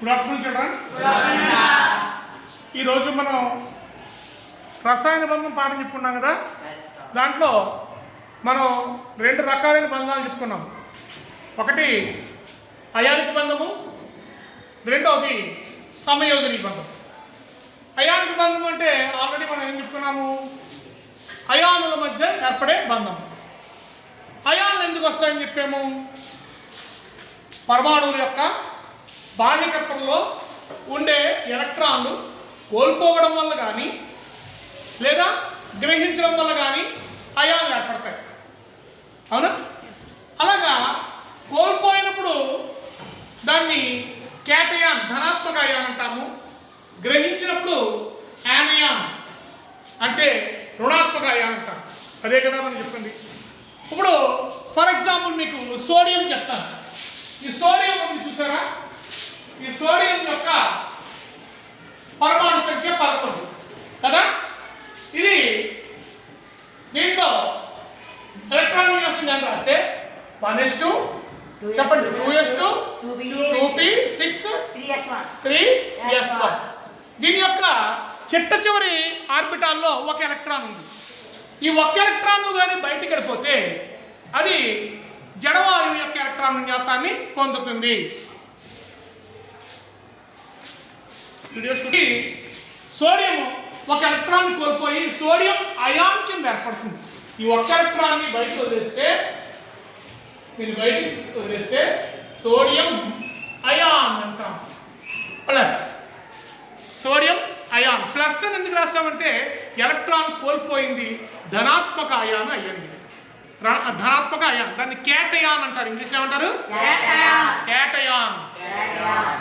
Good afternoon children ఈరోజు మనం రసాయన బంధం పాఠం చెప్పుకున్నాం కదా? దాంట్లో మనం రెండు రకాలైన బంధాలు చెప్పుకున్నాం. ఒకటి అయానిక బంధము రెండవది సమయోజని బంధం. అయానిక బంధం అంటే ఆల్రెడీ మనం ఏం చెప్పుకున్నాము? అయానుల మధ్య ఏర్పడే బంధం. అయాన్లు ఎందుకు వస్తాయని చెప్పాము? పరమాణువుల యొక్క బాహ్యకత్వంలో ఉండే ఎలక్ట్రాన్లు కోల్పోవడం వల్ల కానీ లేదా గ్రహించడం వల్ల కానీ అయాన్లు ఏర్పడతాయి. అవునా? అలాగా కోల్పోయినప్పుడు దాన్ని కేటయాన్ ధనాత్మక అయాన్ అంటాము. గ్రహించినప్పుడు యానయాన్ అంటే రుణాత్మక అయాన్ అంటాం అదే కదా మనం చెప్పండి ఇప్పుడు ఫర్ ఎగ్జాంపుల్ మీకు సోడియం చెప్తాను. ఈ సోడియం చూసారా ఈ సోడియం యొక్క పరమాణు సంఖ్య పదకొండు కదా ఇది దీంట్లో ఎలక్ట్రాన్ విన్యాసం కానీ రాస్తే one s two two s two? Two p six three s one దీని యొక్క చిట్ట చివరి ఆర్బిటాల్లో ఒక ఎలక్ట్రాన్ ఉంది. ఈ ఒక్క ఎలక్ట్రాన్ కానీ బయటికి వెళ్ళిపోతే అది జడవాయువు యొక్క ఎలక్ట్రాన్ విన్యాసాన్ని పొందుతుంది. సోడియం ఒక ఎలక్ట్రాన్ కోల్పోయి సోడియం అయాన్ కింద ఏర్పడుతుంది. ఈ ఒక్క ఎలక్ట్రాన్ని బయటకు వదిలేస్తే దీన్ని బయటికి వదిలేస్తే సోడియం అయాన్ అంటాం. Plus sodium ion. ప్లస్ అని ఎందుకు రాస్తామంటే ఎలక్ట్రాన్ కోల్పోయింది ధనాత్మక అయాన్ అయ్యింది. ధనాత్మక అయాన్. దాన్ని కేటయాన్ అంటారు. ఇంగ్లీష్ ఏమంటారు? కేటయాన్.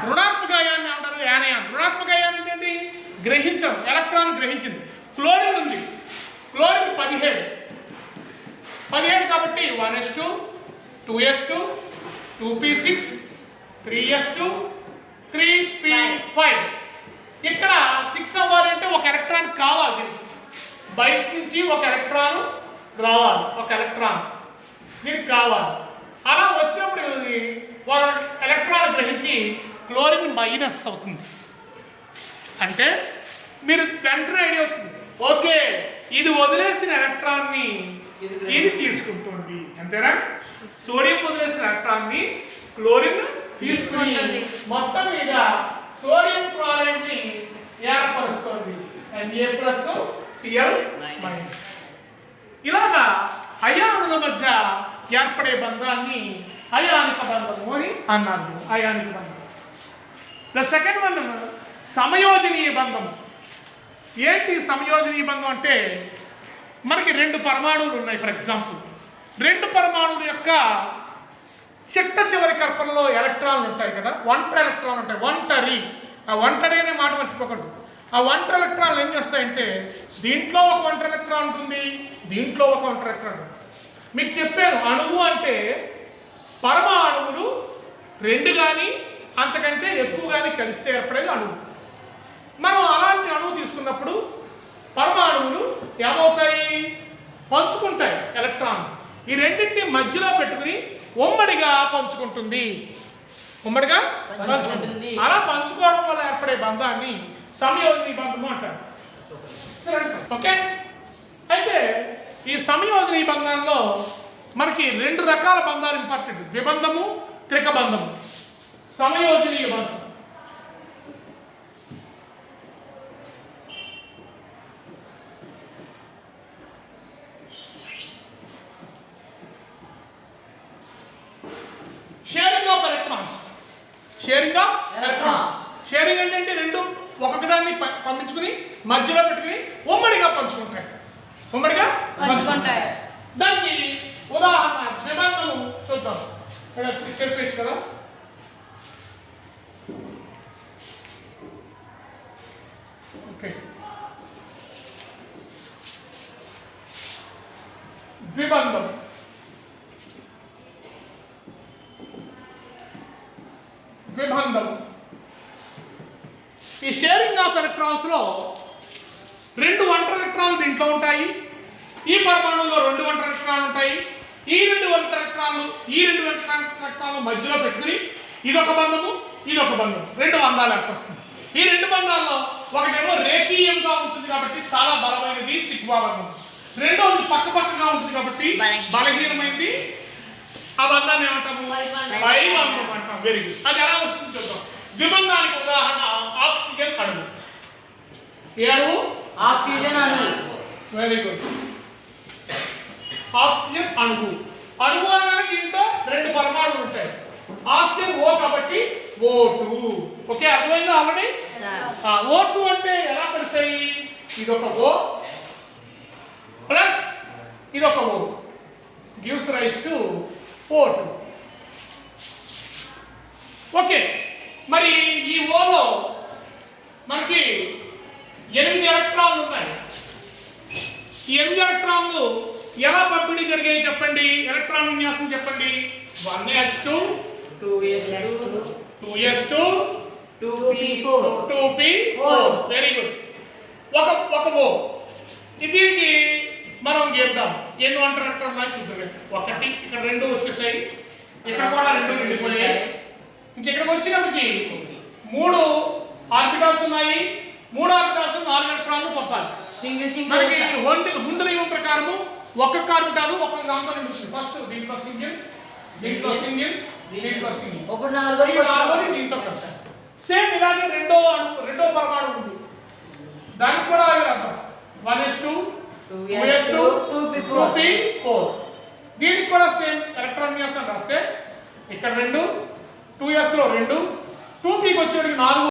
రుణాత్మక అయాన్ ఏమంటారు? యానయాన్. రుణాత్మక అయాన్ అంటే ఏంటి? గ్రహించడం ఎలక్ట్రాన్ గ్రహించింది. క్లోరిన్ ఉంది. క్లోరిన్ పదిహేడు. పదిహేడు కాబట్టి one s two two s two two p six three s two three p five. ఇక్కడ సిక్స్ అవ్వాలంటే ఒక ఎలక్ట్రాన్ కావాలి దీనికి. బయట నుంచి ఒక ఎలక్ట్రాన్ రావాలి ఒక ఎలక్ట్రాన్ దీనికి కావాలి. అలా వచ్చినప్పుడు ఇది ఎలక్ట్రాన్ గ్రహించి క్లోరిన్ మైనస్ అవుతుంది. అంటే మీరు వెంటనే ఐడియా వచ్చింది. ఓకే ఇది వదిలేసిన ఎలక్ట్రాన్ని ఇది తీసుకుంటుంది. అంతేనా? సోడియం వదిలేసిన ఎలక్ట్రాన్ని క్లోరిన్ తీసుకుని మొత్తం మీద సోడియం క్లోరైడ్ని ఏర్పరుస్తుంది. And a plus? CL minus ఇలాగా అయానుల మధ్య ఏర్పడే బంధాన్ని అయానిక బంధము అని అన్నారు అయానిక బంధం. ద సెకండ్ వన్ సమయోజనీయ బంధం. ఏంటి సమయోజనీయ బంధం అంటే మనకి రెండు పరమాణువులు ఉన్నాయి ఫర్ ఎగ్జాంపుల్ రెండు పరమాణువుల యొక్క చిట్ట చివరి కల్పనలో ఎలక్ట్రాన్లు ఉంటాయి కదా ఒంటరి ఎలక్ట్రాన్ ఉంటాయి ఒంటరి. ఆ ఒంటరి అనే మాట మర్చిపోకూడదు. ఆ ఒంటరి ఎలక్ట్రాన్లు ఏం చేస్తాయంటే దీంట్లో ఒక ఒంటరి ఎలక్ట్రాన్ ఉంటుంది దీంట్లో ఒక ఒంటరి ఎలక్ట్రాన్ ఉంటుంది. మీకు చెప్పాను అణువు అంటే పరమాణువులు రెండు కానీ అంతకంటే ఎక్కువ కానీ కలిస్తే ఏర్పడేది అణువు. మనం అలాంటి అణువు తీసుకుంటాం ఏమవుతాయి? పంచుకుంటాయి ఎలక్ట్రాన్ ఈ రెండింటిని మధ్యలో పెట్టుకుని ఉమ్మడిగా పంచుకుంటుంది. ఉమ్మడిగా పంచుకుంటుంది. అలా పంచుకోవడం వల్ల ఏర్పడే బంధాన్ని సమయోజని బంధము అంటారు. ఓకే? అయితే ఈ సమయోజని బంధంలో మనకి రెండు రకాల బంధాలు ఇంపార్టెంట్. ద్విబంధము త్రికబంధము. సమయోజనీయ బంధం sharing of electrons sharing of electrons sharing అంటే ఏంటి? రెండు ఒక్కొక్క దాన్ని ప- పంపించుకుని మధ్యలో పెట్టుకుని ఉమ్మడిగా పంచుకుంటాయి. ఉమ్మడిగా పంచుకుంటాయి. దానికి ఉదాహరణ. నిబంధనలు చూద్దాం. ఇక్కడ చెప్పచ్చు కదా? ఓకే. ద్విబంధం. ద్విబంధం ఈ షేరింగ్ ఆఫ్ ఎలక్ట్రాన్స్లో రెండు ఒంటరి ఎలక్ట్రాన్లు దీంట్లో ఉంటాయి. ఈ పరమాణువులో రెండు ఒంటరి ఎలక్ట్రాన్లు ఉంటాయి. ఈ రెండు ఒంటరి ఎలక్ట్రాన్లు ఈ రెండు ఒంటరి ఎలక్ట్రాన్లు మధ్యలో పెట్టుకుని ఇదొక బంధము ఇది ఒక బంధం రెండు బంధాలు ఏర్పరుస్తుంది ఈ రెండు బంధాల్లో ఒకటేమో రేఖీయంగా ఉంటుంది కాబట్టి చాలా బలమైనది సిగ్మా బంధం రెండోది పక్క పక్కగా ఉంటుంది కాబట్టి బలహీన. బలహీనమైనది ఆ బంధాన్ని ఏమంటాము. వైబంధం అంటాం వెరీ గుడ్ అది ఎలా వస్తుంది చూద్దాం. ద్విబంధానికి ఉదాహరణ ఆక్సిజన్ అణువు. ఏ అణువు? ఆక్సిజన్ అణువు. వెరీ గుడ్ ఆక్సిజన్ అణువు. అణువు అనగానే దీంట్లో రెండు పరమాణువులు ఉంటాయి. ఆక్సిజన్ ఓ కాబట్టి ఓ టూ ఓకే అర్థమైందా ఆల్రెడీ? ఓ టూ అంటే ఎలా కలిసాయి ఇది ఒక ఓ ప్లస్ ఇది ఒక O gives rise to O two okay మరి ఈ ఓలో మనకి ఎనిమిది ఎలక్ట్రాన్లు ఉన్నాయి. ఈ ఎనిమిది ఎలక్ట్రాన్లు ఎలా పంపిణీ జరిగాయి చెప్పండి? ఎలక్ట్రాన్ విన్యాసం చెప్పండి. One s two two s two two s two two p four. Two p four. Very good ఒక ఒక ఓ. దీనికి మనం చేద్దాం. ఎన్ని వంట ఎలక్ట్రాన్లు చూద్దాం ఒకటి ఇక్కడ రెండు వచ్చేసాయి. ఇక్కడ కూడా రెండు నిండిపోయాయి ఇంకెక్కడికి వచ్చినప్పటికి మూడు ఆర్బిటాల్స్ ఉన్నాయి. మూడు ఆర్బిటాల్స్ నాలుగు ఎలక్ట్రాన్లు పంపాలి. సింగిల్ సింగిల్ మనకి హుండ్ హుండ్ నియమం ప్రకారము ఒక్కొక్క ఆర్బిటాలు ఒక్కొక్క నిలుస్తుంది ఫస్ట్ దీంట్లో సింగిల్ దీంట్లో సింగిల్ దీంట్లో సింగిల్. ఒకటి నాలుగో దీంతో కలుస్తాయి సేమ్ ఇలాగే రెండో రెండో పరమాణు ఉంది. దానికి కూడా అదే అర్థం. వన్ ఎస్ టూ S దీనికి కూడా సేమ్ ఎలక్ట్రాన్ విన్యాసం రాస్తే. ఇక్కడ రెండు టూ ఎస్లో రెండు. టూ పీకి వచ్చేటికి నాలుగు.